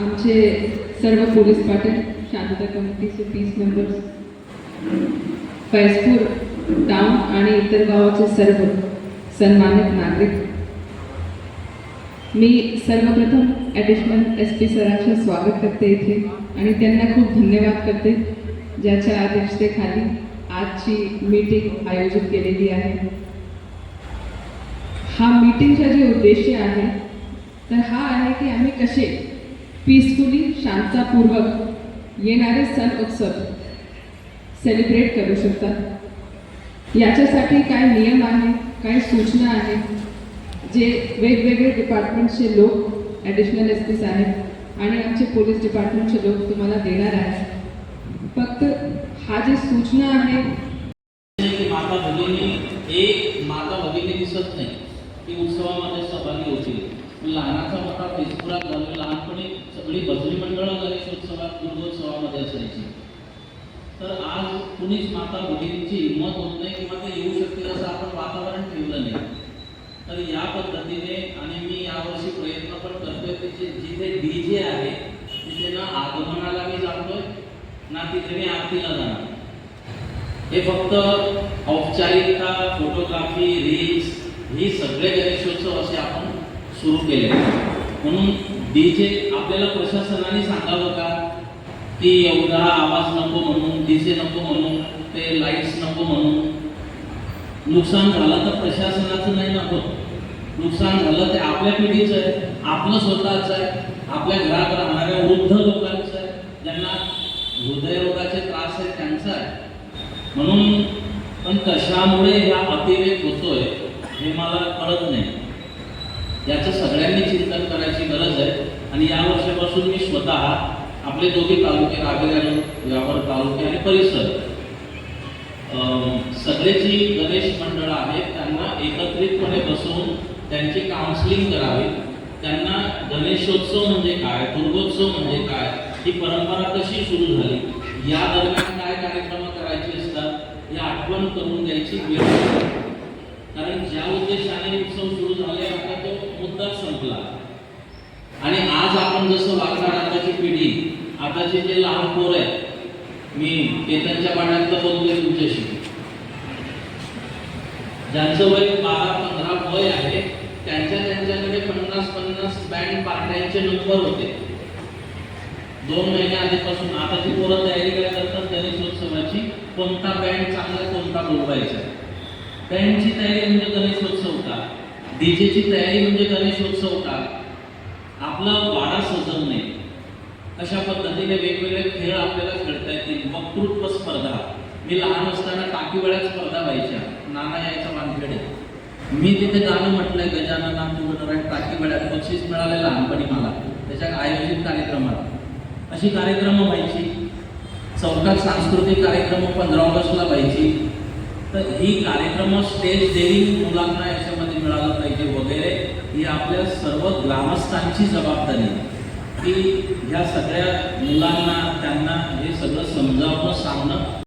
आमचे सर्व पोलीस पाटील शांतता कमिटीचे पीस मेंबर्स फैजपूर टाउन आणि इतर गावाचे सर्व सन्मानित नागरिक. मी सर्वप्रथम ॲडिशनल एस पी सरांचे स्वागत करते इथे आणि त्यांना खूप धन्यवाद करते ज्याच्या अध्यक्षतेखाली आजची मीटिंग आयोजित केलेली आहे. हा मीटिंगचा जे उद्देश आहे तर हा आहे की आम्ही कसे पीसफुली शांततापूर्वक येणारे सण उत्सव सेलिब्रेट करू शकतात. याच्यासाठी काय नियम आहे काय सूचना आहे जे वेगवेगळे डिपार्टमेंटचे लोक ॲडिशनल एस पीस आहेत आणि आमचे पोलीस डिपार्टमेंटचे लोक तुम्हाला देणार आहेत. फक्त हा जे सूचना आहे माता भगिनी एक माता भगिनी दिसत नाही ती उत्सवामध्ये सहभागी होतील. लहानाचा मोठा पेसपुरात झाली. लहानपणी सगळी भजनी मंडळं गणेशोत्सवात दुर्गोत्सवामध्ये असायची. तर आज कुणीच माता भगिनींची हिंमत होत नाही किंवा ते येऊ शकतील असं आपण वातावरण ठेवलं नाही. तर या पद्धतीने आणि मी यावर्षी प्रयत्न पण करतोय की जे- जिथे डी जे आहे तिथे ना आगमनाला मी जातोय ना तिथे मी आरतीला जाणार. हे फक्त औपचारिकता फोटोग्राफी रील्स ही सगळे गणेशोत्सव असे आपण सुरू केले. म्हणून डीजे आपल्याला प्रशासनाने सांगावं का? की एवढा आवाज नको म्हणून डीजे नको म्हणून ते लाईट्स नको म्हणून. नुकसान झालं तर प्रशासनाचं नाही नको. नुकसान झालं ते आपल्या पिढीचं आहे आपलं स्वतःचं आहे आपल्या घरात राहणाऱ्या वृद्ध लोकांचं आहे ज्यांना हृदयरोगाचे त्रास आहेत त्यांचा आहे. म्हणून पण कशामुळे हा अतिरेक होतोय हे मला कळत नाही. याचं सगळ्यांनी चिंतन करायची गरज आहे. आणि या वर्षापासून मी स्वतः आपले दोघे तालुके रावेगाव व्यापार तालुके आणि परिसर. अं, सगळे जी गणेश मंडळं आहेत त्यांना एकत्रितपणे बसवून त्यांची काउन्सिलिंग करावी. त्यांना गणेशोत्सव म्हणजे काय दुर्गोत्सव म्हणजे काय ही परंपरा कशी सुरू झाली या दरम्यान काय कार्यक्रम करायचे असतात ही आठवण करून द्यायची वेळ कारण ज्या उद्देशाने उत्सव सुरू झाले आता तो मुद्दाच आणि आज आपण जसं वागणार आताची पिढी आताचे जे लहान पोर आहेत मी केतनच्या पाण्यात बोलतोय तुमच्याशी. ज्यांचं वय बारा पंधरा वय आहे त्यांच्या त्यांच्याकडे पन्नास पन्नास बँड पार्ट्यांचे नंबर होते. दोन महिन्या आधीपासून आताची पोरं तयारी काय करतात गणेशोत्सवाची कोणता बँड चांगला कोणता बोलवायचा. त्यांची तयारी म्हणजे गणेशोत्सव का? डीजेची तयारी म्हणजे गणेशोत्सव का आपलं वाडा सजवणे अशा पद्धतीने वेगवेगळे खेळ आपल्याला खेळता येतील? वक्तृत्व स्पर्धा. मी लहान असताना टाकीवेळ्या स्पर्धा व्हायच्या. नाना यायचा वानखेडे. मी तिथे गाणं म्हटलंय गजानना पूर्ण टाकीवेळ्यात बक्षीस मिळाले लहानपणी मला. त्याच्या आयोजित कार्यक्रमात. अशी कार्यक्रम व्हायची. चौकात सांस्कृतिक कार्यक्रम पंधरा ऑगस्टला व्हायची. तर ही कार्यक्रम स्टेज देईल मुलांना याच्या मिळालं पाहिजे वगैरे ही आपल्या सर्व ग्रामस्थांची जबाबदारी की ह्या सगळ्या मुलांना त्यांना हे सगळं समजावणं सांगणं